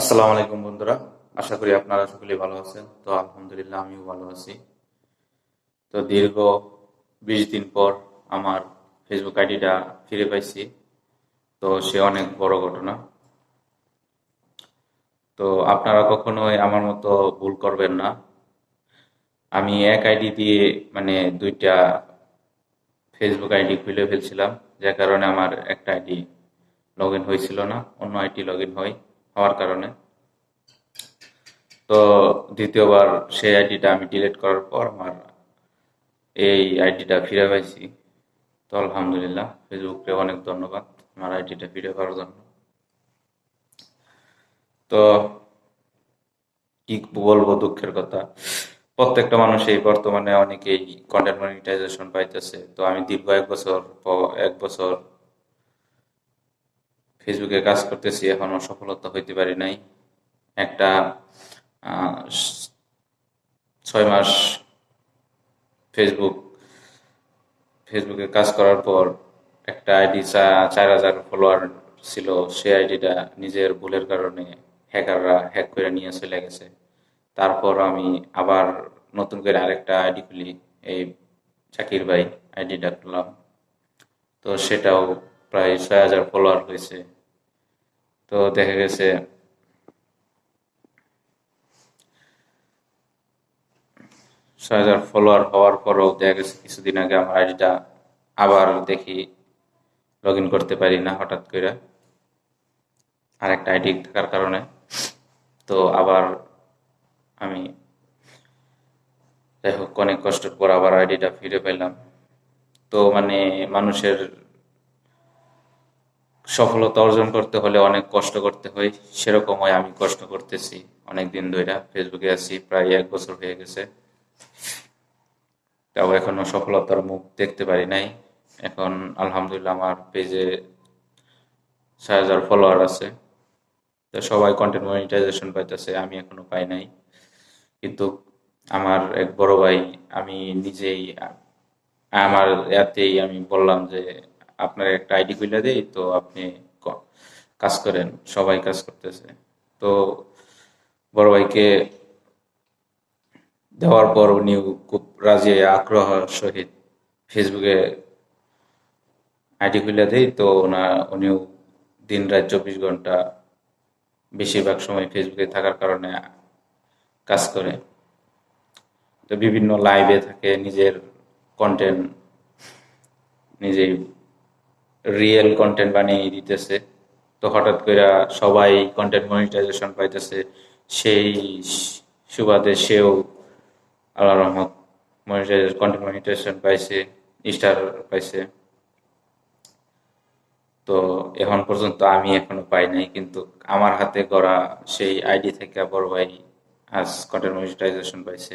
আসসালামু আলাইকুম বন্ধুরা, আশা করি আপনারা সকলেই ভালো আছেন। তো আলহামদুলিল্লাহ, আমিও ভালো আছি। তো দীর্ঘ বিশ দিন পর আমার ফেসবুক আইডিটা ফিরে পাইছি। তো সে অনেক বড় ঘটনা। তো আপনারা কখনোই আমার মতো ভুল করবেন না। আমি এক আইডি দিয়ে মানে দুইটা ফেসবুক আইডি খুলে ফেলছিলাম, যার কারণে আমার একটা আইডি লগ ইন হয়েছিল না, অন্য আইডি লগ ইন হয়। হওয়ার কারণে। তো দ্বিতীয়বার সেই আইডিটা আমি ডিলিট করার পর আমার এই আইডিটা ফিরে পাইছি। তো আলহামদুলিল্লাহ ফেসবুককে অনেক ধন্যবাদ আমার আইডিটা ফিরে পাওয়ার জন্য। তো কি বলব দুঃখের কথা? প্রত্যেকটা মানুষ এই বর্তমানে অনেকেই কন্টেন্ট মনিটাইজেশন পাইতেছে। তো আমি দীর্ঘ এক বছর এক বছর ফেসবুকে কাজ করতেছি, এখনও সফলতা হইতে পারি নাই। একটা ছয় মাস ফেসবুক ফেসবুকে কাজ করার পর একটা আইডি চা, চার হাজার ফলোয়ার ছিল, সেই আইডিটা নিজের ভুলের কারণে হ্যাকাররা হ্যাক করে নিয়ে চলে গেছে। তারপর আমি আবার নতুন করে আরেকটা আইডি খুলি, এই জাকির ভাই আইডিটা খুললাম। তো সেটাও প্রায় ছয় হাজার ফলোয়ার হয়েছে। তো দেখা গেছে ছয় হাজার ফলোয়ার হওয়ার পরও দেখা গেছে কিছুদিন আগে আমার আইডিটা আবার দেখি লগ করতে পারি না হঠাৎ করে। আর একটা আইডি থাকার কারণে। তো আবার আমি যাই হোক, অনেক কষ্টের পর আবার আইডিটা ফিরে পেলাম। তো মানে মানুষের সফলতা অর্জন করতে হলে অনেক কষ্ট করতে হয়। সেরকমই আমি কষ্ট করতেছি। অনেক দিন ধরে ফেসবুকে আছি, প্রায় এক বছর হয়ে গেছে। তাও এখনও সফলতার মুখ দেখতে পারি নাই। এখন আলহামদুলিল্লাহ আমার পেজে ছয় হাজার ফলোয়ার আছে। তো সবাই কন্টেন্ট মনিটাইজেশন পাইতেছে, আমি এখনও পাই নাই। কিন্তু আমার এক বড় ভাই, আমি নিজেই, আমার এতেই আমি বললাম যে আপনার একটা আইডি খুলে দেই, তো আপনি কাজ করেন, সবাই কাজ করতেছে। তো বড় ভাইকে দেওয়ার পর উনি খুব রাজি, আগ্রহ সহিত ফেসবুকে আইডি খুলে দেই, তো ওনা, উনিও দিন রাত চব্বিশ ঘণ্টা বেশিরভাগ সময় ফেসবুকে থাকার কারণে কাজ করে। তো বিভিন্ন লাইভে থাকে, নিজের কন্টেন্ট নিজেই রিয়েল কন্টেন্ট বানিয়ে দিতেছে। তো হঠাৎ করে সবাই কন্টেন্ট মনিটাইজেশন পাইতেছে। সেই সুবাদে সেও আল্লাহ রহমত কন্টেন্ট মনিটাইজেশন পাইছে স্টার পাইছে। তো এখন পর্যন্ত আমি এখনও পাই নাই, কিন্তু আমার হাতে গড়া সেই আইডি থেকে বড় ভাই আজ কন্টেন্ট মনিটাইজেশন পাইছে।